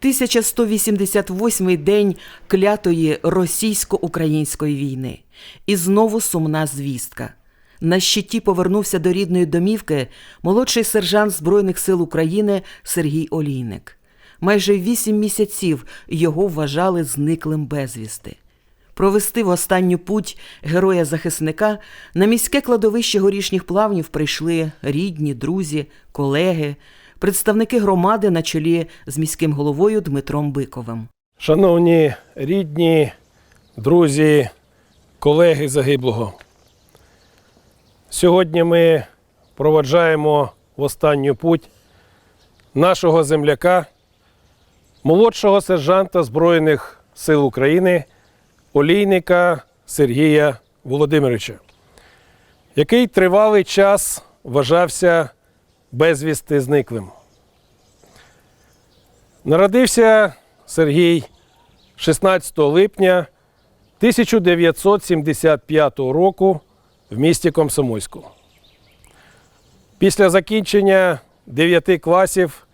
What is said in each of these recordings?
1188 день клятої російсько-української війни. І знову сумна звістка. На щиті повернувся до рідної домівки молодший сержант Збройних сил України Сергій Олійник. Майже вісім місяців його вважали зниклим безвісти. Провести в останню путь героя-захисника на міське кладовище горішніх плавнів прийшли рідні, друзі, колеги, представники громади на чолі з міським головою Дмитром Биковим. Шановні рідні, друзі, колеги загиблого. Сьогодні ми проваджаємо в останню путь нашого земляка, молодшого сержанта Збройних сил України, олійника Сергія Володимировича, який тривалий час вважався безвісти зниклим. Народився Сергій 16 липня 1975 року в місті Комсомольську. Після закінчення 9 класів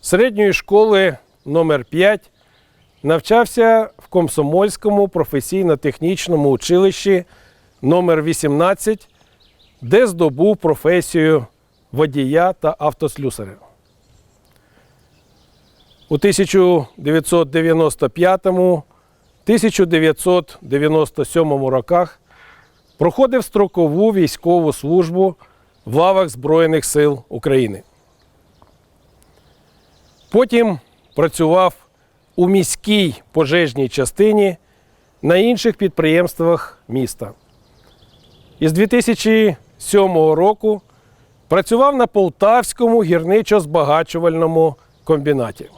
середньої школи номер 5 навчався в Комсомольському професійно-технічному училищі номер 18 де здобув професію водія та автослюсаря. У 1995-1997 роках проходив строкову військову службу в лавах Збройних сил України. Потім працював у міській пожежній частині на інших підприємствах міста. Із 2007 року працював на Полтавському гірничо-збагачувальному комбінаті.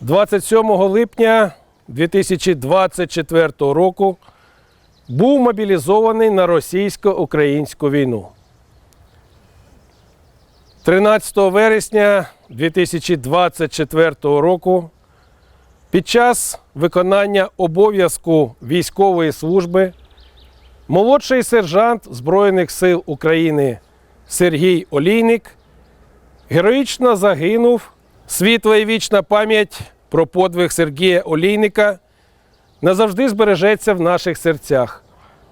27 липня 2024 року був мобілізований на російсько-українську війну. 13 вересня 2024 року під час виконання обов'язку військової служби молодший сержант Збройних сил України Сергій Олійник героїчно загинув. Світла і вічна пам'ять про подвиг Сергія Олійника назавжди збережеться в наших серцях,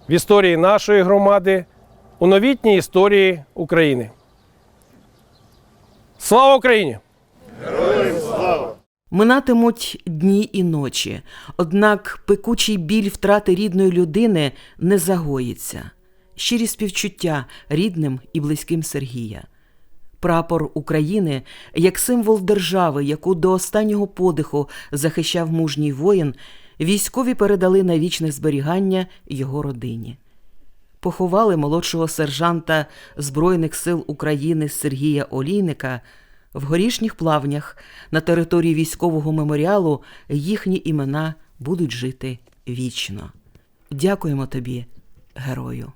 в історії нашої громади, у новітній історії України. Слава Україні! Минатимуть дні і ночі, однак пекучий біль втрати рідної людини не загоїться. Щирі співчуття рідним і близьким Сергія. Прапор України як символ держави, яку до останнього подиху захищав мужній воїн, військові передали на вічне зберігання його родині. Поховали молодшого сержанта Збройних сил України Сергія Олійника в горішніх плавнях на території військового меморіалу їхні імена будуть жити вічно. Дякуємо тобі, герою.